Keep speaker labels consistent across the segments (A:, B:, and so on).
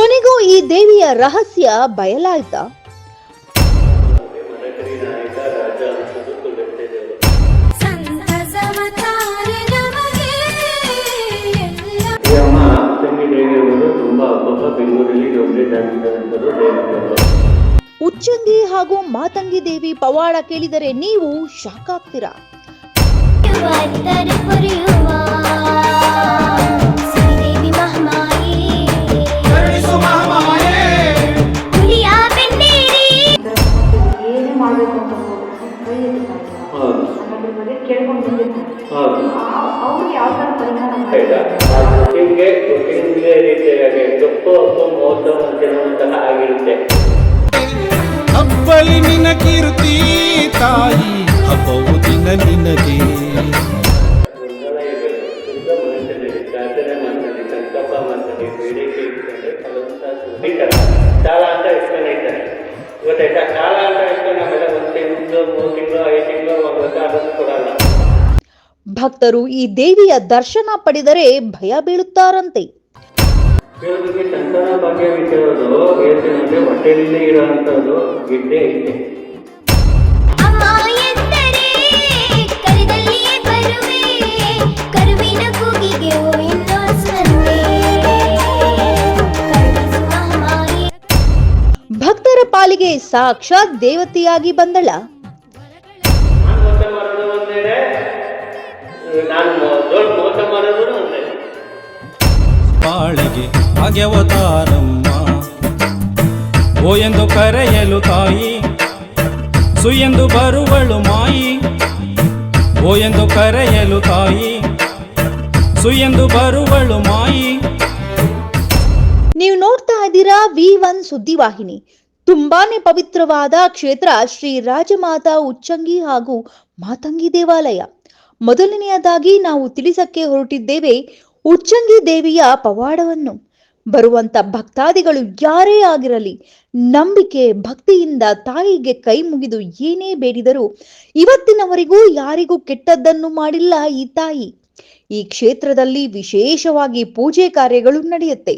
A: ಕೊನೆಗೂ ಈ ದೇವಿಯ ರಹಸ್ಯ ಬಯಲಾಯ್ತ. ಉಚ್ಚಂಗಿ ಹಾಗೂ ಮಾತಂಗಿ ದೇವಿ ಪವಾಡ ಕೇಳಿದರೆ ನೀವು ಶಾಕ್ ಆಗ್ತೀರಾ
B: ಅವ್ರಿಗೆ ಯಾವ ಥರ ಪರಿಹಾರ
C: ಬುಕ್ಕಿಂಗ್ಗೆ ಬುಕ್ಕಿಂಗ್ಗೆ ರೀತಿಯಾಗಿ ತಪ್ಪು ಅಪ್ಪು ಮೋಸ ಕೆಲವಂತಹ ಆಗಿರುತ್ತೆ.
D: ಹಬ್ಬಲಿ ನಿನ ಕೀರ್ತಿ ತಾಯಿ ಹಬ್ಬವು ದಿನ ನಿನಗೆ.
C: ಕಾಲ ಅಂತ ಇಟ್ಕೊಂಡು ಇರ್ತಾರೆ ಗೊತ್ತಾಯ್ತಾ? ಕಾಲ ಅಂತ ಇಟ್ಕೊಂಡು ಆಮೇಲೆ ಒಂದು ತಿಂಗಳು ಮೂರು ತಿಂಗಳು ಐದು ತಿಂಗಳು ಒಂದು ವರ್ಷ ಅದನ್ನು ಕೊಡಲ್ಲ.
A: ಭಕ್ತರು ಈ ದೇವಿಯ ದರ್ಶನ ಪಡೆದರೆ ಭಯ ಬೀಳುತ್ತಾರಂತೆ.
C: ಸಂತಾನ ಭಾಗ್ಯ ವಿಚಾರದು ಹೊಟ್ಟೆಯಲ್ಲಿ ಗಿಡ್ಡೆ
A: ಭಕ್ತರ ಪಾಲಿಗೆ ಸಾಕ್ಷಾತ್ ದೇವತೆಯಾಗಿ ಬಂದಳ.
C: ನಾನು ದೊಡ್ಡ ಮೋಸ ಮಾಡೋದು
D: ಬಾಳಿಗೆ ಭಾಗ್ಯವತಾರಮ್ಮ ಓ ಎಂದು ಕರೆಯಲು ತಾಯಿ ಸು ಎಂದು ಬರುವಳು ಮಾಯಿ. ಓ ಎಂದು ಕರೆಯಲು ತಾಯಿ ಸು ಎಂದು ಬರುವಳು ಮಾಯಿ.
A: ನೀವು ನೋಡ್ತಾ ಇದ್ದೀರಾ ವಿ ಒನ್ ಸುದ್ದಿವಾಹಿನಿ ತುಂಬಾನೇ ಪವಿತ್ರವಾದ ಕ್ಷೇತ್ರ ಶ್ರೀ ರಾಜಮಾತಾ ಉಚ್ಚಂಗಿ ಹಾಗೂ ಮಾತಂಗಿ ದೇವಾಲಯ. ಮೊದಲನೆಯದಾಗಿ ನಾವು ತಿಳಿಸಕ್ಕೆ ಹೊರಟಿದ್ದೇವೆ ಉಚ್ಚಂಗಿ ದೇವಿಯ ಪವಾಡವನ್ನು. ಬರುವಂತ ಭಕ್ತಾದಿಗಳು ಯಾರೇ ಆಗಿರಲಿ, ನಂಬಿಕೆ, ಭಕ್ತಿಯಿಂದ ತಾಯಿಗೆ ಕೈ ಮುಗಿದು ಏನೇ ಬೇಡಿದರೂ ಇವತ್ತಿನವರೆಗೂ ಯಾರಿಗೂ ಕೆಟ್ಟದ್ದನ್ನು ಮಾಡಿಲ್ಲ ಈ ತಾಯಿ. ಈ ಕ್ಷೇತ್ರದಲ್ಲಿ ವಿಶೇಷವಾಗಿ ಪೂಜೆ ಕಾರ್ಯಗಳು ನಡೆಯುತ್ತೆ.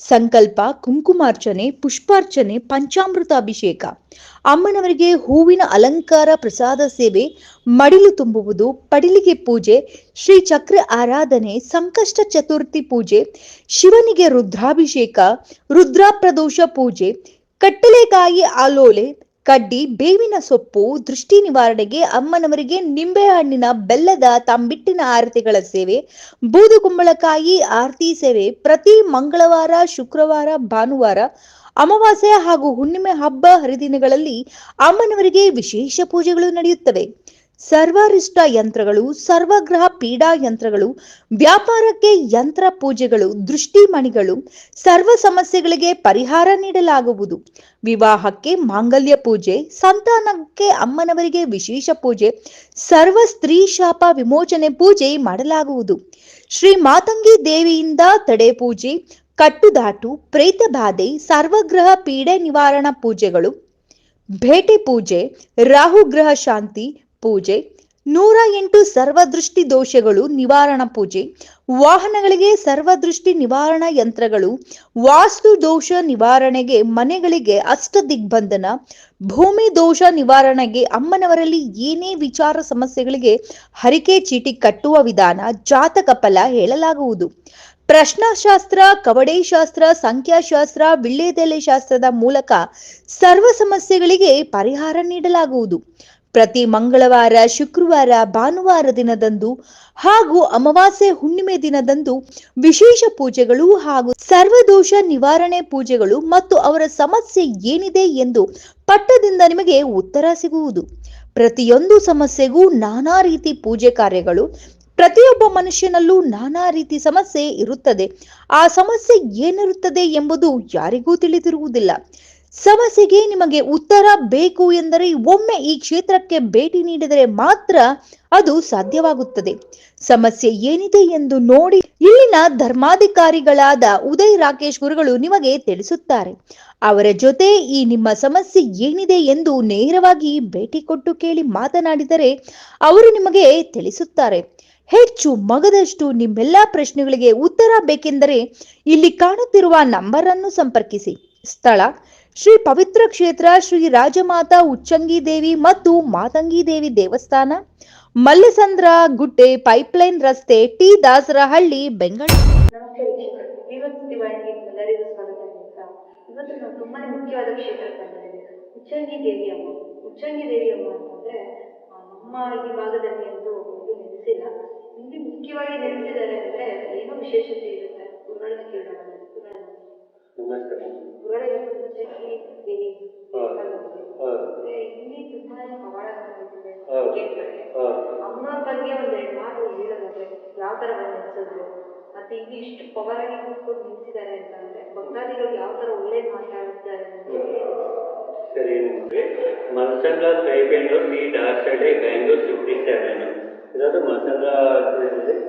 A: ಸಂಕಲ್ಪ, ಕುಂಕುಮಾರ್ಚನೆ, ಪುಷ್ಪಾರ್ಚನೆ, ಪಂಚಾಮೃತ ಅಭಿಷೇಕ. ಅಮ್ಮನವರಿಗೆ ಹೂವಿನ ಅಲಂಕಾರ, ಪ್ರಸಾದ ಸೇವೆ, ಮಡಿಲು ತುಂಬುವುದು, ಪಡಿಲಿಗೆ ಪೂಜೆ ಶ್ರೀ ಚಕ್ರ ಆರಾಧನೆ, ಸಂಕಷ್ಟ ಚತುರ್ಥಿ ಪೂಜೆ, ಶಿವನಿಗೆ ರುದ್ರಾಭಿಷೇಕ, ರುದ್ರಾಪ್ರದೋಷ ಪೂಜೆ, ಕಟ್ಟಲೆಕಾಯಿ ಆಲೋಲೆ ಕಡ್ಡಿ, ಬೇವಿನ ಸೊಪ್ಪು, ದೃಷ್ಟಿ ನಿವಾರಣೆಗೆ ಅಮ್ಮನವರಿಗೆ ನಿಂಬೆಹಣ್ಣಿನ ಬೆಲ್ಲದ ತಂಬಿಟ್ಟಿನ ಆರತಿಗಳ ಸೇವೆ, ಬೂದು ಕುಂಬಳಕಾಯಿ ಆರತಿ ಸೇವೆ. ಪ್ರತಿ ಮಂಗಳವಾರ, ಶುಕ್ರವಾರ, ಭಾನುವಾರ, ಅಮಾವಾಸ್ಯೆ ಹಾಗೂ ಹುಣ್ಣಿಮೆ ಹಬ್ಬ ಹರಿದಿನಗಳಲ್ಲಿ ಅಮ್ಮನವರಿಗೆ ವಿಶೇಷ ಪೂಜೆಗಳು ನಡೆಯುತ್ತವೆ. ಸರ್ವರಿಷ್ಟ ಯಂತ್ರಗಳು, ಸರ್ವಗ್ರಹ ಪೀಡಾ ಯಂತ್ರಗಳು, ವ್ಯಾಪಾರಕ್ಕೆ ಯಂತ್ರ ಪೂಜೆಗಳು ದೃಷ್ಟಿಮಣಿಗಳು ಸರ್ವ ಸಮಸ್ಯೆಗಳಿಗೆ ಪರಿಹಾರ ನೀಡಲಾಗುವುದು. ವಿವಾಹಕ್ಕೆ ಮಾಂಗಲ್ಯ ಪೂಜೆ, ಸಂತಾನಕ್ಕೆ ಅಮ್ಮನವರಿಗೆ ವಿಶೇಷ ಪೂಜೆ, ಸರ್ವ ಸ್ತ್ರೀ ಶಾಪ ವಿಮೋಚನೆ ಪೂಜೆ ಮಾಡಲಾಗುವುದು. ಶ್ರೀ ಮಾತಂಗಿ ದೇವಿಯಿಂದ ತಡೆ ಪೂಜೆ, ಕಟ್ಟುದಾಟು, ಪ್ರೇತ ಬಾಧೆ, ಸರ್ವಗ್ರಹ ಪೀಡೆ ನಿವಾರಣಾ ಪೂಜೆಗಳು, ಭೇಟಿ ಪೂಜೆ ರಾಹುಗ್ರಹ ಶಾಂತಿ ಪೂಜೆ, ನೂರ ಎಂಟು ಸರ್ವದೃಷ್ಟಿ ದೋಷಗಳು ನಿವಾರಣಾ ಪೂಜೆ, ವಾಹನಗಳಿಗೆ ಸರ್ವದೃಷ್ಟಿ ನಿವಾರಣಾ ಯಂತ್ರಗಳು, ವಾಸ್ತು ದೋಷ ನಿವಾರಣೆಗೆ ಮನೆಗಳಿಗೆ ಅಷ್ಟ ದಿಗ್ಬಂಧನ ಭೂಮಿ ದೋಷ ನಿವಾರಣೆಗೆ ಅಮ್ಮನವರಲ್ಲಿ ಏನೇ ವಿಚಾರ ಸಮಸ್ಯೆಗಳಿಗೆ ಹರಿಕೆ ಚೀಟಿ ಕಟ್ಟುವ ವಿಧಾನ ಜಾತಕ ಫಲ ಹೇಳಲಾಗುವುದು. ಪ್ರಶ್ನಾಶಾಸ್ತ್ರ ಕವಡೆ ಶಾಸ್ತ್ರ ಸಂಖ್ಯಾಶಾಸ್ತ್ರ, ವಿಳ್ಳೆದೆಲೆ ಶಾಸ್ತ್ರದ ಮೂಲಕ ಸರ್ವ ಸಮಸ್ಯೆಗಳಿಗೆ ಪರಿಹಾರ ನೀಡಲಾಗುವುದು. ಪ್ರತಿ ಮಂಗಳವಾರ, ಶುಕ್ರವಾರ, ಭಾನುವಾರ ದಿನದಂದು ಹಾಗೂ ಅಮಾವಾಸ್ಯೆ ಹುಣ್ಣಿಮೆ ದಿನದಂದು ವಿಶೇಷ ಪೂಜೆಗಳು ಹಾಗೂ ಸರ್ವದೋಷ ನಿವಾರಣೆ ಪೂಜೆಗಳು ಮತ್ತು ಅವರ ಸಮಸ್ಯೆ ಏನಿದೆ ಎಂದು ಪಟ್ಟದಿಂದ ನಿಮಗೆ ಉತ್ತರ ಸಿಗುವುದು. ಪ್ರತಿಯೊಂದು ಸಮಸ್ಯೆಗೂ ನಾನಾ ರೀತಿ ಪೂಜೆ ಕಾರ್ಯಗಳು, ಪ್ರತಿಯೊಬ್ಬ ಮನುಷ್ಯನಲ್ಲೂ ನಾನಾ ರೀತಿ ಸಮಸ್ಯೆ ಇರುತ್ತದೆ. ಆ ಸಮಸ್ಯೆ ಏನಿರುತ್ತದೆ ಎಂಬುದು ಯಾರಿಗೂ ತಿಳಿದಿರುವುದಿಲ್ಲ. ಸಮಸ್ಯೆಗೆ ನಿಮಗೆ ಉತ್ತರ ಬೇಕು ಎಂದರೆ ಒಮ್ಮೆ ಈ ಕ್ಷೇತ್ರಕ್ಕೆ ಭೇಟಿ ನೀಡಿದರೆ ಮಾತ್ರ ಅದು ಸಾಧ್ಯವಾಗುತ್ತದೆ. ಸಮಸ್ಯೆ ಏನಿದೆ ಎಂದು ನೋಡಿ ಇಲ್ಲಿನ ಧರ್ಮಾಧಿಕಾರಿಗಳಾದ ಉದಯ್ ರಾಕೇಶ್ ಗುರುಗಳು ನಿಮಗೆ ತಿಳಿಸುತ್ತಾರೆ. ಅವರ ಜೊತೆ ಈ ನಿಮ್ಮ ಸಮಸ್ಯೆ ಏನಿದೆ ಎಂದು ನೇರವಾಗಿ ಭೇಟಿ ಕೊಟ್ಟು ಕೇಳಿ ಮಾತನಾಡಿದರೆ ಅವರು ನಿಮಗೆ ತಿಳಿಸುತ್ತಾರೆ. ಹೆಚ್ಚು ಮಗದಷ್ಟು ನಿಮ್ಮೆಲ್ಲ ಪ್ರಶ್ನೆಗಳಿಗೆ ಉತ್ತರ ಬೇಕೆಂದರೆ ಇಲ್ಲಿ ಕಾಣುತ್ತಿರುವ ನಂಬರನ್ನು ಸಂಪರ್ಕಿಸಿ. ಸ್ಥಳ ಶ್ರೀ ಪವಿತ್ರ ಕ್ಷೇತ್ರ ಶ್ರೀ ರಾಜಮಾತಾ ಉಚ್ಚಂಗಿ ದೇವಿ ಮತ್ತು ಮಾತಂಗಿ ದೇವಿ ದೇವಸ್ಥಾನ, ಮಲ್ಲಸಂದ್ರ ಗುಡ್ಡೆ ಪೈಪ್ಲೈನ್ ರಸ್ತೆ ಟಿ ದಾಸರಹಳ್ಳಿ, ಬೆಂಗಳೂರು.
B: ಇವತ್ತು ನಾವು ತುಂಬಾನೇ ಮುಖ್ಯವಾದ ಕ್ಷೇತ್ರಕ್ಕೆ ಬಂದಿದ್ದೇವೆ ಉಚ್ಚಂಗಿ ದೇವಿ ಅಮ್ಮ. ಉಚ್ಚಂಗಿ ದೇವಿ ಅಮ್ಮ ಅಂತಂದ್ರೆ ನಮ್ಮ ಈ ಭಾಗದಲ್ಲಿ ಇದು ನೆಲೆಸಿಲ್ಲ ಇಲ್ಲಿ ಮುಖ್ಯವಾಗಿ ನೆಲೆಸಿದ್ದಾರೆ ಅಂದ್ರೆ ಏನೋ ವಿಶೇಷತೆ ಇರುತ್ತೆ. ಕೇಳೋಣ ಗುರುಗಳನ್ನ
C: ನಮಸ್ಕಾರ
B: ಗುರುಗಳಿಗೆ ಉಚ್ಚಂಗಿ ದೇವಿ ದೇವಸ್ಥಾನ ಇದೆ.
C: ಹೌದು
B: ಮತ್ತೆ ಇಲ್ಲಿ ತುಂಬಾನೇ ಪವಾಡ ಅಮ್ಮನವ್ರ ಬಗ್ಗೆ ಒಂದ್ ಎರಡು ಮಾತು ತರ ಮತ್ತೆ ಪವರ್ ಆಗಿ ಕೂತ್ಕೊಂಡು ಅಂತಂದ್ರೆ ಭಕ್ತಾದಿಗಳು ಯಾವ ತರ ಒಳ್ಳೇದ್ ಮಾತಾಡ್ತಾರೆ ಅಂತ
C: ಸರಿ ಮಲ್ಸಂಗ ಪೈಪೆಂಡು ಈ ದಾಸಳ್ಳಿ ಬ್ಯಾಂಗ್ಳೂರ್ ಫಿಫ್ಟಿ ಸೆವೆನ್ ಇರೋದು ಮಲ್ಸಂಗ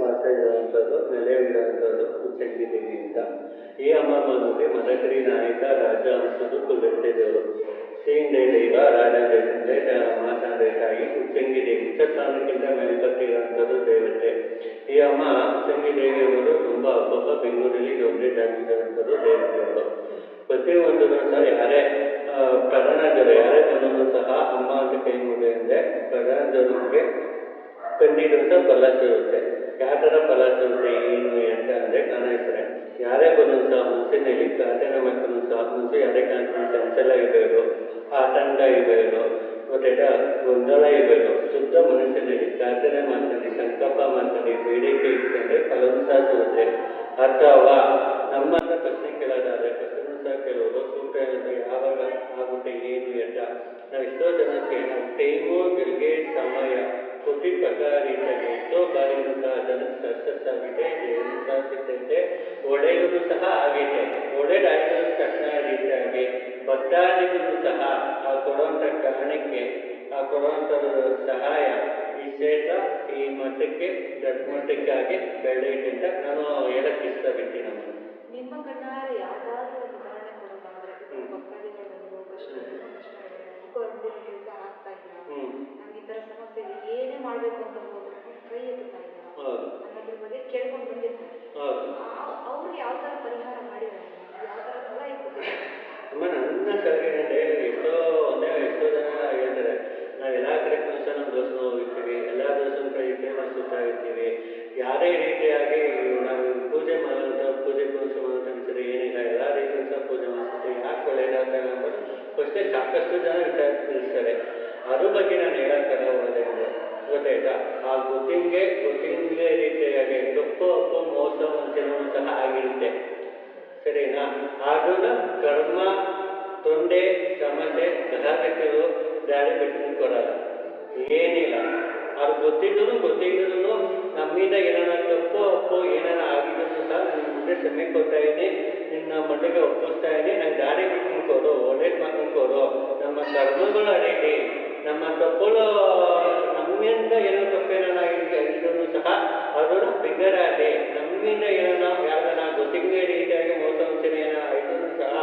C: ವಾಸ ಇರುವಂಥದ್ದು ನೆಲೆ ಇರುವಂಥದ್ದು ಉಚ್ಚಂಗಿ ದೇವಿ ಅಂತ ಈ ಅಮ್ಮ ಬಂದ್ಬಿಟ್ಟು ಮದಕರಿ ನಾಯಕ, ರಾಜ ಹಂಸದು ಕುಲದೆತ್ತೇವರು ಸೀಂಡೆ ದೈವ ರಾಜ ಮಾತಾಡಬೇಕಾಗಿ ಉಚ್ಚಂಗಿ ದೇವಿ. ಉಚ್ಚಸ್ಥಾನಕ್ಕಿಂತ ಮೇಲ್ಪಟ್ಟಿರುವಂಥದ್ದು ದೇವತೆ. ಈ ಅಮ್ಮ, ಉಚ್ಚಂಗಿ ದೇವಿಯವರು ತುಂಬ ಹಬ್ಬ ಬೆಂಗಳೂರಲ್ಲಿ ದೊಡ್ಡದಾಗಿರುವಂಥದ್ದು ದೇವತೆಯವರು ಪ್ರತಿಯೊಂದು ಸಹ ಯಾರೇ ಪ್ರಧಾನದರು ಯಾರೇ ತನ್ನನ್ನು ಸಹ ಅಮ್ಮ ಅಂತ ಕೈ ಮುಗಿ ಅಂದರೆ ಸಹ ಫಲ ಸಿಗುತ್ತೆ. ಯಾವ ಥರ ಫಲ ಸಿಗುತ್ತೆ, ಏನು ಅಂತ ಅಂದರೆ ಕಾಣಿಸ್ತಾರೆ ಯಾರೇ ಬಂದರೂ ಸಹ ಮನಸ್ಸಿನಲ್ಲಿ ಪ್ರಾರ್ಥನೆ ಮಾಡ್ಕೊಂಡು ಸಹ ಮನಸ್ಸು ಯಾರೇ ಕಾಣ್ತೀನಿ ಚಂಚಲ ಇರಬೇಕು ಆತಂಕ ಇರಬೇಕು ಮತ್ತೆ ಗೊಂದಲ ಇರಬೇಕು ಶುದ್ಧ ಮನಸ್ಸಿನಲ್ಲಿ ಪ್ರಾರ್ಥನೆ ಮಾಡ್ತೀನಿ, ಸಂಕಲ್ಪ ಮಾಡ್ತೀನಿ, ಬೇಡಿಕೆ ಇಟ್ಕೊಂಡ್ರೆ ಫಲವೂ ಸಹ ಸಿಗುತ್ತೆ ಅಥವಾ ನಮ್ಮನ್ನ ಪ್ರಶ್ನೆ ಕೇಳೋದಾದ್ರೆ ಪ್ರಶ್ನೆ ಸಹ ಕೇಳೋದು ಸೂಕ್ತ ಏನಂದ್ರೆ ಯಾವಾಗ ಆಗುತ್ತೆ, ಏನು ಅಂತ. ನಾವು ಎಷ್ಟೋ ಜನಕ್ಕೆ ನಾವು ಟೈಮು ಬೆಳಿಗ್ಗೆ ಸಮಯ ರೀತಿಯಾಗಿ ಎಷ್ಟೋ ಬಾರಿ ಸಹ ಜನಕ್ಕೆ ಸಕ್ಸಸ್ ಆಗಿದೆ ಏನು ಸಹ ಒಳ್ಳೆಯದು ಸಹ ಆಗಿದೆ ಒಳ್ಳೇದಾಗಿರೋ ತಕ್ಷಣ ರೀತಿಯಾಗಿ ಭಕ್ತಾದಿಗಳು ಸಹ ಆ ಕೊಡುವಂಥ ಕಾರಣಕ್ಕೆ, ಆ ಕೊಡುವಂಥದ್ದು ಸಹಾಯ ವಿಶೇಷ ಈ ಮಟ್ಟಕ್ಕೆ ದೊಡ್ಡ ಮಟ್ಟಕ್ಕಾಗಿ ಬೆಳೆಯುತ್ತೆ ನಾನು ಹೇಳಕ್ಕೆ ಸರಿನಾ ಅದನ್ನ ಕರ್ಮ ತೊಂದೆ ಸಮಸ್ಯೆ ಗ್ರಹಗತಿಗಳು ದಾರಿ ಬಿಟ್ಟು ಕೊಡಲ್ಲ. ಏನಿಲ್ಲ. ಅದು ಗೊತ್ತಿದ್ರು ಗೊತ್ತಿದ್ರು ನಮ್ಮಿಂದ ಏನಾರ ತಪ್ಪು ಅಪ್ಪು ಏನಾರ ಆಗಿದ್ರು ಸಹ ನನ್ನ ಮುಂದೆ ಕ್ಷಮೆ ಕೊಡ್ತಾ ಇದ್ದೀನಿ. ನಿನ್ನ ಮಟ್ಟಿಗೆ ಒಪ್ಪಿಸ್ತಾ ಇದ್ದೀನಿ. ನಂಗೆ ದಾರಿ ಬಿಟ್ಟು ಕೊಡು, ಒಳ್ಳೇದು ಮಾಡ್ಕೊಂಡು ನಮ್ಮ ಕರ್ಮಗಳು ಅರೇಟಿ ನಮ್ಮ ತಪ್ಪುಗಳು, ನಮ್ಮಿಂದ ಏನೋ ತಪ್ಪೇನಾರ ಆಗಿದ್ರು ಸಹ ಅದನ್ನು ಬಿಗರಾಗಿ ನಮ್ಮಿಂದ ಏನೋ ಯಾವ್ದಾನ ಗೊತ್ತಿಗೆ ರೀತಿಯಾಗಿ ಮೋಸ ವಂಚನೆ ಏನೋ ಆಯಿತು ಸಹ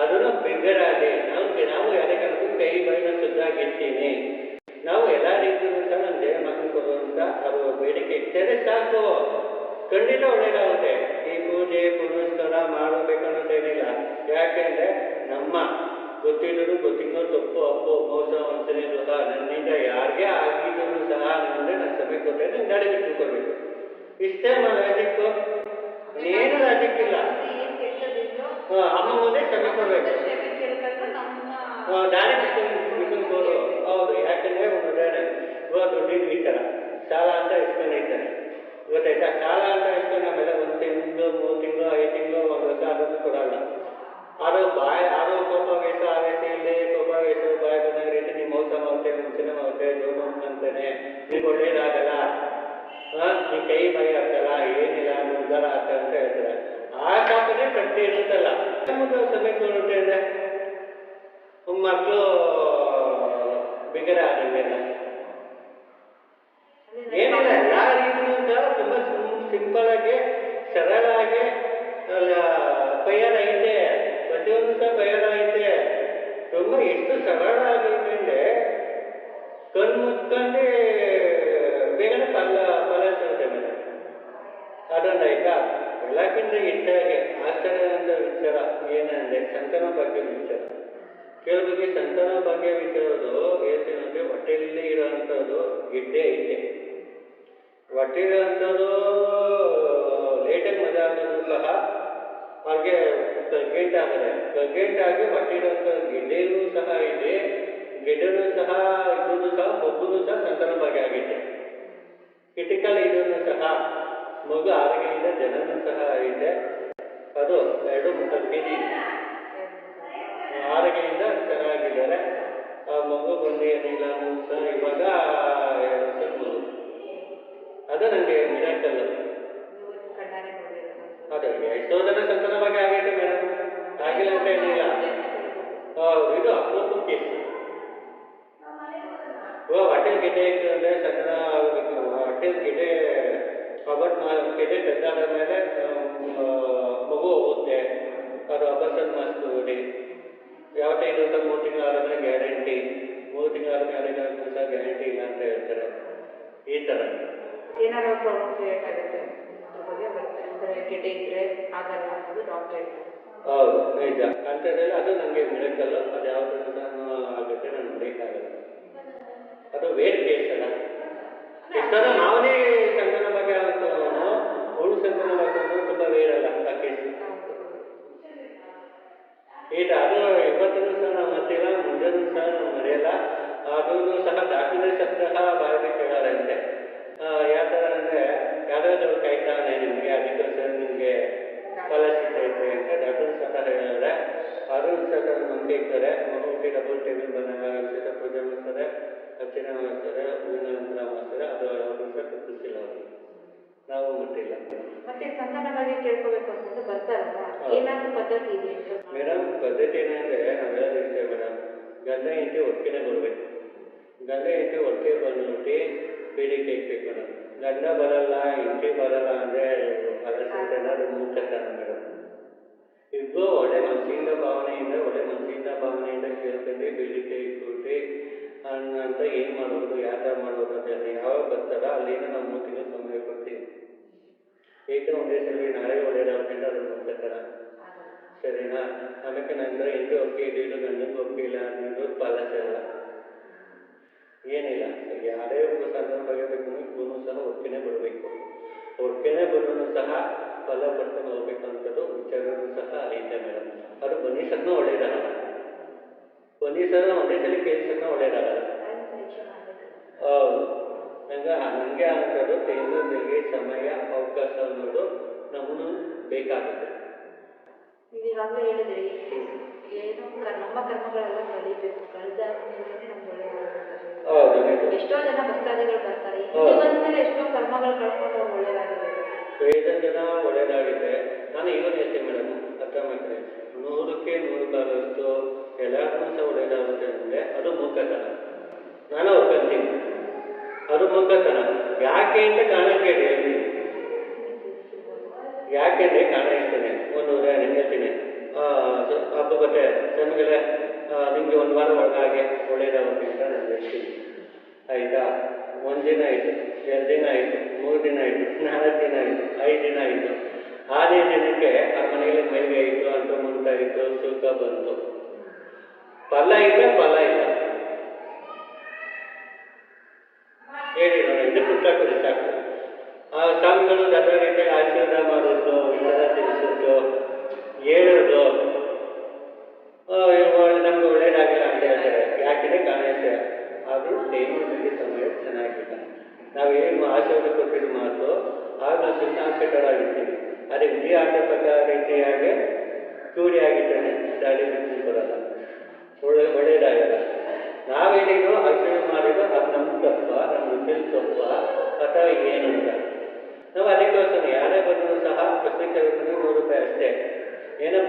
C: ಅದನ್ನು ಬಿಗರಾಗಿ ನಾವು ನಾವು ಯಾರಿಗೂ ಕೈ ಬೈನ ಶುದ್ಧಾಗಿರ್ತೀನಿ. ನಾವು ಎಲ್ಲ ರೀತಿಯಲ್ಲೂ ಸಹ ನಮ್ಮ ದೇಹ ಮಕ್ಕಳು ಕೊಡುವಂಥ ಅದು ಬೇಡಿಕೆ ಇಟ್ಟರೆ ಸಾಕು. ಖಂಡಿತ ಒಳ್ಳೇದಾಗುತ್ತೆ ಈ ಪೂಜೆ ಪುನಸ್ಕಾರ ಮಾಡಬೇಕನ್ನೋದೇನಿಲ್ಲ ಯಾಕೆಂದ್ರೆ ನಮ್ಮ ಗೊತ್ತಿದ್ರು ಗೊತ್ತಿದ್ದು ತಪ್ಪು, ಅಪ್ಪು, ಮೋಸ ವಂಚನೆ ಸಹ ನನ್ನಿಂದ ಯಾರಿಗೆ ಆಗಿದ್ರು ಸಹ ನನ್ನಿಂದ ನಾನು ಸಭೆ ಕೊಟ್ಟರೆ ನಡೆದಿಟ್ಟುಕೊಳ್ಬೇಕು ಗಾಡಿ ಬಿಟ್ಟು ಇಷ್ಟೇ ಲಾಜಿಕ್ಕು ಏನು ಲಾಜಿಕ್ ಇಲ್ಲ ಮುಂದೆ ಕ್ಷಮೆ ಕೊಡಬೇಕು ಕೊಡು ಹೌದು, ಯಾಕೆಂದ್ರೆ ಒಂದು ಡೈರೆಕ್ಟ್ ಇವಾಗ ದುಡ್ಡಿನ ಥರ. ಸಾಲ ಅಂತ ಇಸ್ಕೊಂಡಿರ್ತಾರೆ. ಏನಂದ್ರೆ ಸಂತಾನ ಭಾಗ್ಯ ವಿಚಾರ. ಕೆಲವರಿಗೆ ಸಂತಾನ ಭಾಗ್ಯ ವಿಚಾರದು ಹೇಳ್ತೀನಂದ್ರೆ ಹೊಟ್ಟೆಯಲ್ಲಿ ಇರೋವಂಥದ್ದು ಗಿಡ್ಡೆ ಇದೆ. ಹೊಟ್ಟೆ ಇರೋವಂಥದ್ದು ಲೇಟಾಗಿ ಮದುವೆ ಆಗೋದು ಸಹ ಅವ್ರಿಗೆ ಗೇಟ್ ಆಗದೆ ಗೇಟ್ ಆಗಿ ಹೊಟ್ಟೆ ಇರೋಂಥ ಗಿಡ್ಡೆನೂ ಸಹ ಇದೆ. ಗೆಡ್ಡೆನೂ ಸಹ ಇದೂ ಸಹ ಮಗುನು ಸಹ ಸಂತಾನ ಭಾಗ್ಯ ಆಗೈತೆ ಕ್ರಿಟಿಕಲ್ ಇದನ್ನು ಸಹ ಮಗು ಆರೋಗ್ಯದಿಂದ ಜನನೂ ಸಹ ಇದೆ. ಥರ
B: ಏನಾದ್ರು ಪ್ರಾಬ್ಲಮ್ ಕ್ರಿಯೇಟ್ ಆಗುತ್ತೆ ಅದ್ರ ಬಗ್ಗೆ ಗೆಡ್ಡೆ ಇದ್ರೆ ಆಗಲ್ಲ ಅನ್ನೋದು ಡಾಕ್ಟರ್ ಹೇಳ್ತಾರೆ
C: ಹೌದು ನಿಜ. ಅಂಥದ್ರಲ್ಲಿ ಅದು ನನಗೆ ಮಿರಕಲ್ ಅದು ಯಾವ ನಾನು ಆಗುತ್ತೆ ನಾನು ಬೇಕಾಗಲ್ಲ ಅದು ವೇರ್ ಕೇಸ್ ಅಲ್ಲ. ಎಷ್ಟೋ ನಾವೇ ಸಂತಾನ ಬಗ್ಗೆ ಆಗ್ತಾನೋ ಅವಳು ಸಂತಾನ ಬಗ್ಗೆ ತುಂಬ ವೇರ್ ಅಲ್ಲ ಆ ಕೇಸು ಮಗು ಹುಟ್ಟಿ ಡಬಲ್ ಟೇಬಲ್ ಬಂದಾಗ ವಿಶೇಷ ಪೂಜೆ ಮಾಡ್ತಾರೆ. ಅರ್ಚನೆ ಮಾಡ್ತಾರೆ. ಹೂವಿನ ಅಲಂಕಾರ ಮಾಡ್ತಾರೆ. ಅದು ಯಾವುದು ಸಹ ತಪ್ಪಿಸಿಲ್ಲ ಅವರು. ನಾವು ಮಟ್ಟಿಲ್ಲ.
B: ಮತ್ತೆ ಸಂತಾನವಾಗಿ ಕೇಳ್ಕೋಬೇಕು ಅಂತಂದ್ರೆ ಬರ್ತಾರಲ್ಲ?
C: ಹೌದು.
B: ಪದ್ಧತಿ ಇದೆ
C: ಮೇಡಮ್ ಪದ್ಧತಿ ಏನಂದ್ರೆ ನಾವು ಹೇಳೋದು ಇಷ್ಟೇ ಮೇಡಮ್. ಗಂಧ ಹೆಂಡತಿ ಒಟ್ಟಿಗೆ ಬರಬೇಕು. ಗಂಧ ಹೆಂಡತಿ ಒಟ್ಟಿಗೆ ಬಂದ್ಬಿಟ್ಟು ಬೇಡಿಕೆ ಇಕ್ಬೇಕು ಮೇಡಮ್. ಗಂಧ ಬರಲ್ಲ ಹೆಂಡತಿ ಬರಲ್ಲ ಅಂದ್ರೆ ಅದರ ಅದು ಮೂರ್ಖತನ ಮೇಡಮ್. ಇಬ್ಬರು ಒಳ್ಳೆ ಮನಸ್ಸಿಂದ ಭಾವನೆಯಿಂದ ಒಳ್ಳೆ ಮನಸ್ಸಿಂದ ಭಾವನೆಯಿಂದ ಕೇಳ್ಕೊಂಡು ಬೇಡಿಕೆ ಇಟ್ಬಿಟ್ಟು ಅಂತ ಏನು ಮಾಡೋದು ಯಾವ ಥರ ಮಾಡೋದು ಅಂತ ಹೇಳಿ. ಯಾವಾಗ ಬರ್ತಾರ ಅಲ್ಲಿಂದ ನಾವು ಮೂರು ತಿಂಗಳು ಸಮಯ ಕೊಡ್ತೀವಿ. ಏಕೆ ಒಂದೇ ಸಲ ನಾಳೆ ಒಳ್ಳೇದಾಗುತ್ತೆ ಅದು ಮೂರ್ಖತನ ಸರಿನಾ? ಆಮೇಲೆ ನಂತರ ಹೆಂಡತಿ ಒಪ್ಪಿಗೆ ಇದ್ದಿದ್ದು ಗಂಡನಿಗೆ ಒಪ್ಪಿಗೆ ಇಲ್ಲ ಅನ್ನೋದು ಪಾಲಿಸಲ್ಲ ಏನಿಲ್ಲ. ಯಾರೇ ಒಬ್ಬ ಸಂದರ್ಭ ಬಗೆಬೇಕು ಇವನು ಸಹ ಒಪ್ಪಿನೇ ಬರಬೇಕು ಒಪ್ಪಿನೇ ಬರೋನು ಸಹ ಫಲ ಹೋಗ್ಬೇಕು ಅಂತದ್ದು ವಿಚಾರನೂ ಸಹ ಐತೆ ಮೇಡಮ್. ಅದು ಸಹ ಒಳ್ಳೇದಾಗಲ್ಲ. ಸಹ ಒಂದೇ ಸಲ ಕೇಳಿಸೋಣ ಒಳ್ಳೇದಾಗಲ್ಲ. ಹೌದು. ನಂಗೆ ನನಗೆ ಅಂಥದ್ದು ಬೆಳಿಗ್ಗೆ ಸಮಯ ಅವಕಾಶ ಅನ್ನೋದು ನಮ್ಮನ್ನು ಬೇಕಾಗುತ್ತೆ.
B: ನೀವು ಈಗಾಗಲೇ ಹೇಳಿದ್ರಿ ಏನು ನಮ್ಮ ಕರ್ಮಗಳೆಲ್ಲ ಕಲಿಬೇಕು. ಕಳೆದಾದ್ಮೇಲೆ ನಮ್ಗೆ. ಎಷ್ಟೋ ಜನ ಭಕ್ತಾದಿಗಳು ಬರ್ತಾರೆ. ಬಂದ್ಮೇಲೆ ಎಷ್ಟೋ ಕರ್ಮಗಳು ಕಳ್ಕೊಂಡು ಅವ್ರು
C: ಐದು ಜನ ಒಳ್ಳೇದಾಗಿದೆ ನಾನು ಇವನು ಹೇಳ್ತೀನಿ ಮೇಡಮ್ ಅರ್ಥ ಮಾಡ್ತೀನಿ ನೂರಕ್ಕೆ ನೂರು ಭಾಗಷ್ಟು ಎಲ್ಲರಿಗೂ ಸಹ ಒಳ್ಳೇದಾಗುತ್ತೆ ಅಂದರೆ ಅದು ಮೂರ್ಖತನ. ನಾನು ಒಪ್ಕೊಂತೀನಿ. ಅದು ಮೂರ್ಖತನ. ಯಾಕೆ ಅಂತ ಕಾರಣ ಕೇಳಿ ಯಾಕೆ ಯಾಕೆಂದರೆ ಕಾರಣ ಹೇಳ್ತೇನೆ. ಒಂದು ಉದಾಹರಣೆ ಹೇಳ್ತೀನಿ. ಹಬ್ಬ ಬಟ್ಟೆ ನಮಗೆಲ್ಲ ನಿಮಗೆ ಒಂದು ವಾರ ಒಳಗಾಗಿ ಒಳ್ಳೇದಾಗುತ್ತೆ ಅಂತ ನಾನು ಹೇಳ್ತೀನಿ. ಆಯಿತಾ? ಒಂದು ದಿನ ಆಯಿತು, ಎರಡು ದಿನ ಆಯಿತು. ಮೂರು ದಿನ ಆಯಿತು, ನಾಲ್ಕು ದಿನ ಆಯಿತು, ಐದು ದಿನ ಆಯಿತು. ಆರನೇ ದಿನಕ್ಕೆ ಆ ಮನೆಯಲ್ಲಿ ಮೈಗೆ ಆಯಿತು.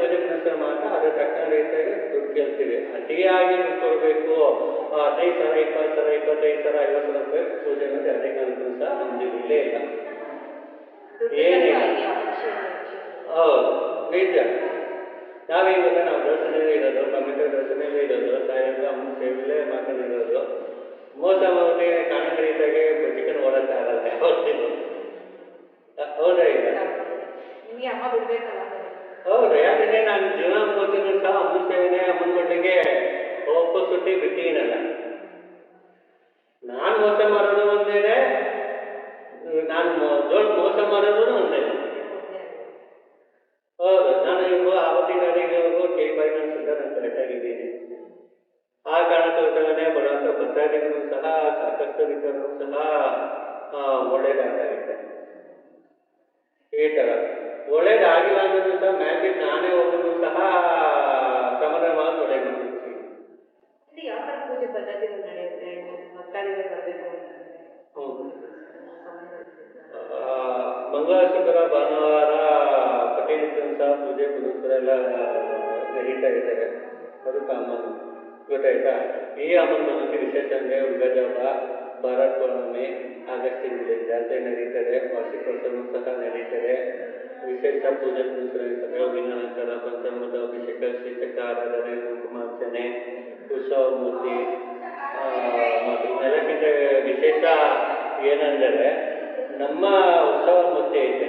C: ಪೂಜೆ ಮಾತ್ರ ಅದರ ತಕ್ಕ ರೀತಿಯಾಗಿ ದುಡ್ಡು ಕೇಳ್ತೀವಿ ಅತಿಯಾಗಿ ದುಡ್ಡು ಕೊಡಬೇಕು ಹದಿನೈದು ಸಾವಿರ ಇಪ್ಪತ್ತು ಸಾವಿರ ಇಪ್ಪತ್ತೈದು ಸಾವಿರ ಐವತ್ತು ಸಾವಿರ ರೂಪಾಯಿ ಪೂಜೆ ಮಾಡಿ ಅದೇ ಕಾಲಕ್ಕೂ ಸಹ ನಮ್ಮದು ಇಲ್ಲೇ ಇಲ್ಲ. ಏನಿಲ್ಲ. ಹೌದು. ನಿಜ ನಾವೇನು ನಾವು ದರ್ಶನವೇ ಇರೋದು ಕಂಪ್ಯೂಟರ್ ದರ್ಶನವೇ ಇರೋದು ಸಾಯಂಕಾಲ ಅಮ್ಮನ ಸೇವೆಯಲ್ಲೇ ಮಾತನಾಡಿರೋದು ಮೋಸ ಮಾಡಿ ಕಾನೂನು ರೀತಿಯಾಗಿ ಚಿಕನ್ ಓಡೋಕ್ಕಾಗಲ್ಲ ಯಾವತ್ತಿಗೂ ಹೌದಾ ಇಲ್ಲ?
B: ನಿಮಗೆ ಅಮ್ಮ ಬಿಡ್ಬೇಕಲ್ಲ.
C: ಹೌದು ಯಾಕಂದ್ರೆ ನಾನು ಜೀವನ ಕೂತಿದ್ರು ಸಹ ಅಮ್ಮನ ಮಟ್ಟಿಗೆ ಒಪ್ಪು ಸುಟ್ಟಿ ಬಿಟ್ಟಿನಲ್ಲ ನಾನು ಮೋಸ ಮಾಡೋದು ಒಂದೇನೆ ನಾನು ಜೋಳ ಮೋಸ ಮಾಡೋದು ಒಂದೇನೆ ಹೌದು ನಾನು ಈಗ ಆವತ್ತಿನ ಅಡಿಗೆವರೆಗೂ ಕೆ ಬೈ ಸುದ್ದ ನಾನು ಕರೆಕ್ಟಾಗಿದ್ದೀನಿ ಆ ಕಾರಣಕ್ಕೋಸ್ಕರನೇ ಬರುವಂಥ ಭಕ್ತಾದಿಗಳು ಸಹ ಸಾಕಷ್ಟು ರೀತಿಯಲ್ಲೂ ಸಹ ಆ, ಒಳ್ಳೇದಾಗ್ತಾಯಿದೆ ಈ ಥರ ಒಳ್ಳೇದಾಗಿಲ್ಲ ಅಂದ್ರೂ ಸಹ ಮ್ಯಾಜಿಕ್ ನಾನೇ ಹೋದ್ರು ಸಹ ಸಮಾಧಾನವಾಗಿ ಒಳ್ಳೇದು ಮಾಡ್ತೀನಿ
B: ಇಲ್ಲಿ ಯಾವ ಥರ ಪೂಜೆ ಪದ್ಧತಿಗಳು ನಡೆಯುತ್ತೆ ಭಕ್ತಾದಿಗಳು ಬರಬೇಕು ಅಂತಂದ್ರೆ
C: ಹ್ಞೂ ಮಂಗಳವಾರ ಶುಕ್ರವಾರ ಭಾನುವಾರ ಪ್ರತಿನಿತ್ಯ ಸಹ ಎಲ್ಲ ನಡೀತಾ ಇದ್ದಾರೆ. ಅದು ಕಾಮನ್ ಗೊತ್ತಾಯ್ತಾ? ಈ ಅಮ್ಮನ ಮನಕ್ಕೆ ವಿಶೇಷ ಅಂದರೆ ಉಗದ ಭಾರತ್ ಪೌರ್ಣಮಿ, ಆಗಸ್ಟ್ ಜಾತ್ರೆ ನಡೀತಾರೆ ವಾರ್ಷಿಕೋತ್ಸವ ಸಹ ನಡೀತಾರೆ ವಿಶೇಷ ಪೂಜೆ ಪುನಸ್ಕರಿಸ್ತಾರೆ ಇರ್ತದೆ ಪಂಚಮದ ಅಭಿಷೇಕ ಶಿಕ್ಷಕ ಆರಾಧನೆ ಕುಂಕುಮಾರ್ಚನೆ ಉತ್ಸವ ಮೂರ್ತಿ ಇದೆಲ್ಲಕ್ಕಿಂತ ವಿಶೇಷ ಏನಂದರೆ, ನಮ್ಮ ಉತ್ಸವ ಮೂರ್ತಿ ಐತೆ.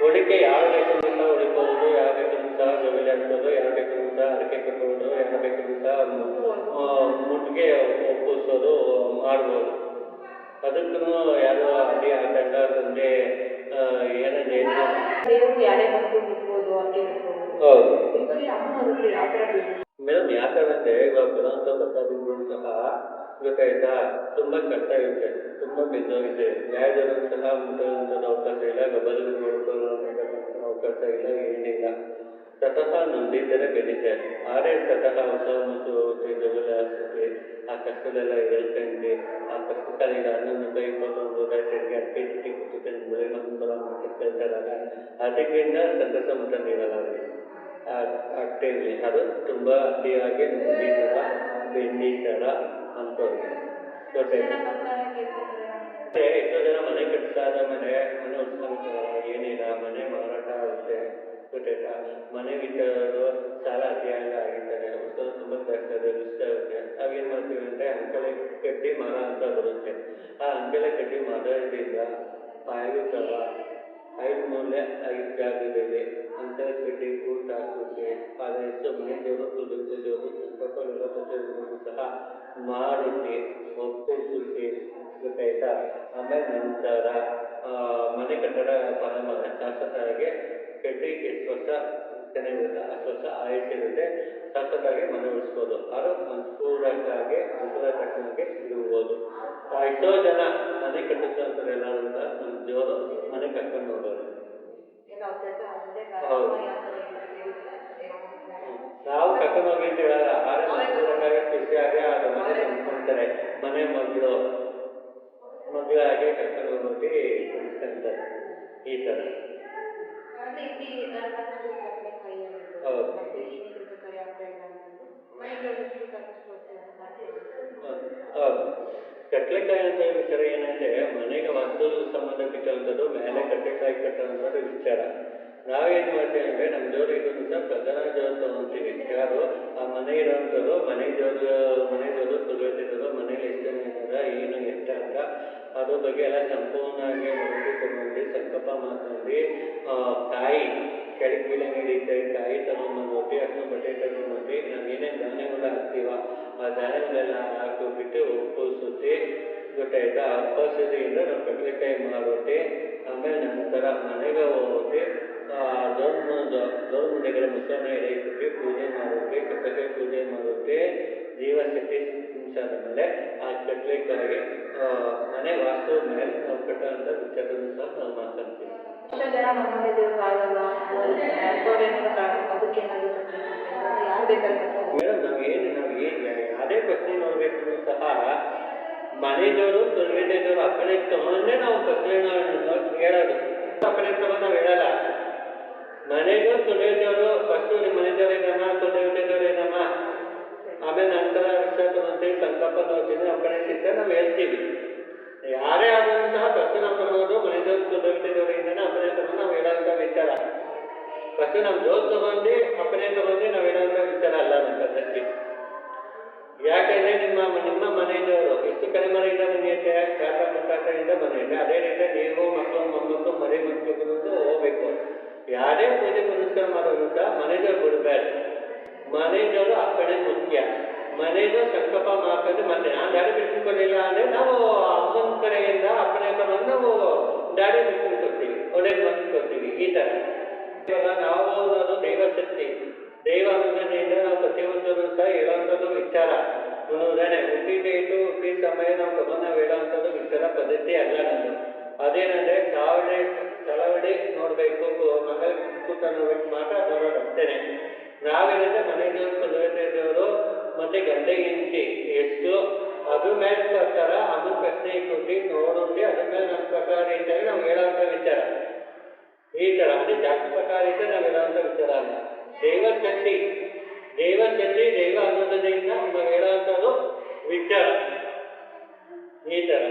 C: ಹೋಳಿಗೆ ಯಾವ ಬೇಕಂತ ಹೊಡಿಬಹುದು ಯಾವ ಬೇಕಂತ ಜೋಬಿಲಿ ಹಾಕ್ಬೋದು ಯಾರು ಬೇಕಂತ ಅಡಿಕೆ ಯಾರು ಬೇಕಾದ್ರೂ ಸಹ ಆ, ಮುಟ್ಟಿಗೆ ಒಪ್ಪಿಸೋದು ಮಾಡ್ಬೋದು. ಅದಕ್ಕೂ ಯಾರು ಅಡಿ ಆಗಲ್ಲ ತಂದೆ ಏನಂದ್ರೆ
B: ಯಾರೇ
C: ಹೌದು.
B: ಯಾವ
C: ಮೇಡಮ್ ಯಾಕಂದ್ರೆ ಇವಾಗ ಬರೋಂಥ ಭಕ್ತಾದಿಗಳು ಸಹ ಗೊತ್ತಾಯ್ತಾ ತುಂಬ ಕಷ್ಟ ಇರುತ್ತೆ ತುಂಬ ಬಿದ್ದೋಗಿದೆ ಯಾವ್ದಾದ್ರು ಸಹ ಮುಟ್ಟುವಂಥದ್ದು ಅವಕಾಶ ಇಲ್ಲ ಬದಲು ನೋಡ್ಕೊಳ್ಳೋಂಥ ಅವಕಾಶ ಇಲ್ಲ, ಏನಿಲ್ಲ. ಸತತ ನೊಂದಿದ್ದರೆ ಬೆಳೀತೆ ಆರೇ ಸತತ ಹೊಸ ಮತ್ತು ಜಗಲ ಆಸಕ್ತಿ ಆ ಕಷ್ಟದೆಲ್ಲ ಹೇಳ್ಕೊಂಡು ಆ ಕಷ್ಟಕ್ಕಾಗಿ ಹನ್ನೊಂದು ರೂಪಾಯಿ ಇಪ್ಪತ್ತೊಂದು ರೂಪಾಯಿ ಸರಿಗೆ ಅಕ್ಕಿ ಚಿಟ್ಟಿ ಕೊಟ್ಟಿದ್ದೆ ಬೆಳೆ ನಂಬರ ಕೇಳ್ತಾರಲ್ಲ ಅದಕ್ಕಿಂತ ಸಂತಸ ಮುಟ್ಟಂಗಿರಲ್ಲ ಅವರಿಗೆ ಆ ಅದು ತುಂಬ ಅತಿಯಾಗಿ ನುಗ್ಗಿ ಥರ
B: ಜನ ಮನೆ
C: ಮತ್ತೆ ಎಷ್ಟೋ ಜನ ಮನೆ ಕಟ್ಟಿಸಾದ ಮೇಲೆ ಮನೆ ಉತ್ಸವ ಏನಿಲ್ಲ ಮನೆ ಮಾರಾಟ ಆಗುತ್ತೆ ಗೊತ್ತಾಯ್ತಾ? ಮನೆ ವಿಚಾರದು ಸಾಲ ಅತಿಯಾಗಿ ಆಗಿರ್ತಾರೆ. ಉತ್ಸವ ತುಂಬ ಕಷ್ಟ ಇದೆ ದುಷ್ಟ ಆಗುತ್ತೆ ನಾವೇನು ಮಾಡ್ತೀವಿ ಅಂದರೆ ಅಂಕಲೆ ಕಟ್ಟಿ ಮರ ಅಂತ ಬರುತ್ತೆ. ಆ ಅಂಕಲೆ ಕಟ್ಟಿ ಮರದಿಂದ ಪಾಯವಿಕವ ಐದು ಮೂಲೆ ಐದು ಜಾಗದಲ್ಲಿ ಅಂಕಲೆ ಕಟ್ಟಿ ಊಟ ಹಾಕುತ್ತೆ ಆದ ಎಷ್ಟು ಮನೆ ದೇವರು ತುಳುಕು ದೇವರು ಸಂಕಲ್ಪ ಪ್ರತಿಯೊಬ್ಬರಿಗೂ ಸಹ ಮಾಡುತ್ತೆ ಒಪ್ಪು ಸುತ್ತಿ ಗೊತ್ತಾಯ್ತಾ ಆಮೇಲೆ ನಂತರ ಆ, ಮನೆ ಕಟ್ಟಡ ಪ್ರಾರಂಭ ಶಾಶ್ವತವಾಗಿ ಕಟ್ಟಿ ಎಷ್ಟು ವರ್ಷ ಚೆನ್ನಾಗಿರುತ್ತೆ ಅಸ್ವಸ್ಥ ವರ್ಷ ಆಯುಷ್ಯವಿರುತ್ತೆ ಶಾಶ್ವತವಾಗಿ ಮನೆ ಉಳಿಸ್ಬೋದು ಅದು ಮನ್ಸೂರಕ್ಕಾಗಿ ಅನುಕೂಲ ತಕ್ಕಂಗೆ ಇರ್ಬೋದು. ಎಷ್ಟೋ ಜನ ಮನೆ ಕಟ್ಟಿಸ್ತಾರೆ ಎಲ್ಲರೂ ಕೂಡ ನಮ್ಮ ದೇವರು ಮನೆ ಕಟ್ಕೊಂಡು ಹೋಗೋರು ಹೌದು. ನಾವು ಕರ್ಕೊಂಡು ಹೋಗಿ ಅಂತ ಹೇಳಲ್ಲ ಆದ್ರೆ ಮನ್ಸೂರಕ್ಕಾಗಿ ಖುಷಿಯಾಗಿ ಅದು ಮನೆ ಕಟ್ಕೊಂತಾರೆ ಮನೆ ಮಗಳು ಮಗಳಾಗಿ ಕರ್ಕೊಂಡು ಹೋಗಿ ಕುಡಿಸ್ಕೊಂತಾರೆ ಈ ಥರ. ಕಟ್ಲೆಕಾಯಿ ಅಂತ ವಿಚಾರ ಏನಂದ್ರೆ ಮನೆಗೆ ವಾಸ್ತು ಸಂಬಂಧಪಟ್ಟಂಥದ್ದು ಮೇಲೆ ಕಟ್ಲೆಕಾಯಿ ಕಟ್ಟುವಂಥದ್ದು ವಿಚಾರ ನಾವೇನು ಮಾಡ್ತೀವಿ ಅಂದರೆ ನಮ್ಮ ಜೋರು ಇದನ್ನು ಸಹ ಪ್ರಧಾನ ದೇವತ್ವ ಅಂತೀವಿ ಯಾರು? ಆ ಮನೆ ಇರೋವಂಥದ್ದು ಮನೆ ಜೋರು ಮನೆ ದೇವರು ತುಳಿಯೋದಿರೋದು ಮನೇಲಿ ಎಷ್ಟು ಜನ ಏನು ಎತ್ತ ಅಂತ ಅದ್ರ ಬಗ್ಗೆ ಎಲ್ಲ ಸಂಪೂರ್ಣವಾಗಿ ತಗೊಂಡು ಸಂಕಲ್ಪ ಮಾಡ್ಕೊಂಡು ಕಾಯಿ ಕೆಳಗೆ ಬೀಳ ನಡೀತೆ ಕಾಯಿ ತಗೊಂಡ್ಬಂದು ಹಣ್ಣು ಬಟ್ಟೆ ತಗೊಂಡ್ಬಂದು ನಾವು ಏನೇನು ಧಾನ್ಯಗಳು ಹಾಕ್ತೀವ ಆ ಧಾನ್ಯಗಳೆಲ್ಲ ಹಾಕಿಬಿಟ್ಟು ಉಪ್ಪು ಸುತ್ತಿ ಗೊತ್ತಾಯ್ತಾ ಉಪ್ಪ ಸುದ್ದಿಯಿಂದ ನಾವು ಕಟ್ಲೆಕಾಯಿ ಮಾರುತ್ತಿ ಆಮೇಲೆ ನಂತರ ಮನೆಗೆ ಹೋಗಿ ದೌರ್ಮುಂಡೆಗಳ ಮುಸವನ್ನ ಎಡೆ ಇಟ್ಟು ಪೂಜೆ ಮಾಡುತ್ತೆ ಕಟ್ಟಕಾಯಿ ಪೂಜೆ ಮಾಡುತ್ತೆ ಜೀವಶಕ್ತಿ ನಿಮಿಷದ ಮೇಲೆ ಆ ಕಟ್ಲೆಕಾಯಿ ಮನೆ ವಾಸ್ತು ಮೇಲೆ ನಾವು ಕಟ್ಟುವಂಥ ವಿಚಾರವನ್ನು ಸಹ ನಾವು ಮಾತಾಡ್ತೀವಿ.
B: ಜನ ನಮ್ಮನೆ ದೇವ್ರು ಆಗಲ್ಲ ಅಂಥವ್ರೇನಾದ್ರು ಕಾರಣ ಅದಕ್ಕೇನಾದ್ರು ತಕ್ಕಂತೆ ಯಾರು ಬೇಕಾದ್ರೆ.
C: ಮೇಡಮ್ ನಾವು ಏನು ನಾವು ಏನು ಯಾವುದೇ ಪ್ರಶ್ನೆ ನೋಡಬೇಕು ಸಹ ಮನೆಯವರು ತಂದೆ ಅಪ್ಪನೇ ತಗೊಂಡೇ ನಾವು ಪ್ರಶ್ನೆ ಹೇಳೋದು. ಅಪ್ಪನೇ ತಗೊಂಡು ನಾವು ಹೇಳಲ್ಲ. ಮನೆಗೂ ತೊಳೆದವರು ಫಸ್ಟು ನಿಮ್ಮ ನಮ್ಮ ಏನಮ್ಮ ತೊಳೆದೇವ್ರು ಏನಮ್ಮ ಆಮೇಲೆ ನಂತರ ತಗೊಂತೀವಿ ಸಂಕಲ್ಪ ನೋಡ್ತೀವಿ ಅಪ್ಪಣೆ ಸಿಗ್ತದೆ ನಾವು ಹೇಳ್ತೀವಿ. ಯಾರೇ ಆದ್ರೂ ಸಹ ಫಸ್ಟ್ ನಾವು ಒಂದು ಉದಾಹರಣೆ ಇಟ್ಟು ಹುಟ್ಟಿನ ಹುಟ್ಟಿ ಸಮಯ ನಾವು ಗಮನ ಬೇಡ ಅಂತದ್ದು ವಿಚಾರ ಪದ್ಧತಿ ಅಲ್ಲ ನಂದು ಅದೇನಂದ್ರೆ ಸಾವಡೆ ಚಳವಡೆ ನೋಡ್ಬೇಕು. ಮಗಳ ಕೂತ ನೋಡ್ಬೇಕು. ಮಾತ್ರ ನೋಡೋಣ ಅಷ್ಟೇನೆ. ನಾವೇನಂದ್ರೆ ಮನೆ ದೇವರು ಕುದುರೆ ದೇವರು ಮತ್ತೆ ಗಂಡೆ ಹೆಂಡತಿ ಎಷ್ಟು ಅದ್ರ ಮೇಲೆ ಪ್ರಕಾರ ಅದ್ರ ಪ್ರಶ್ನೆ ಕೊಟ್ಟು ನೋಡೋಕೆ ಅದ್ರ ಮೇಲೆ ನಮ್ಮ ಪ್ರಕಾರ ಇದ್ದಾಗ ನಾವು ಹೇಳೋಂಥ ವಿಚಾರ. ಈ ತರ ಅಂದ್ರೆ ಜಾತಿ ಪ್ರಕಾರ ಇದ್ದರೆ ನಾವು ಹೇಳೋಂಥ ವಿಚಾರ ಅಲ್ಲ. ದೈವ ಶಕ್ತಿ ದೈವ ಶಕ್ತಿ ದೈವ ಅನ್ನೋದರಿಂದ ನಾವು ಹೇಳೋವಂಥದ್ದು ವಿಚಾರ ಈ ಥರ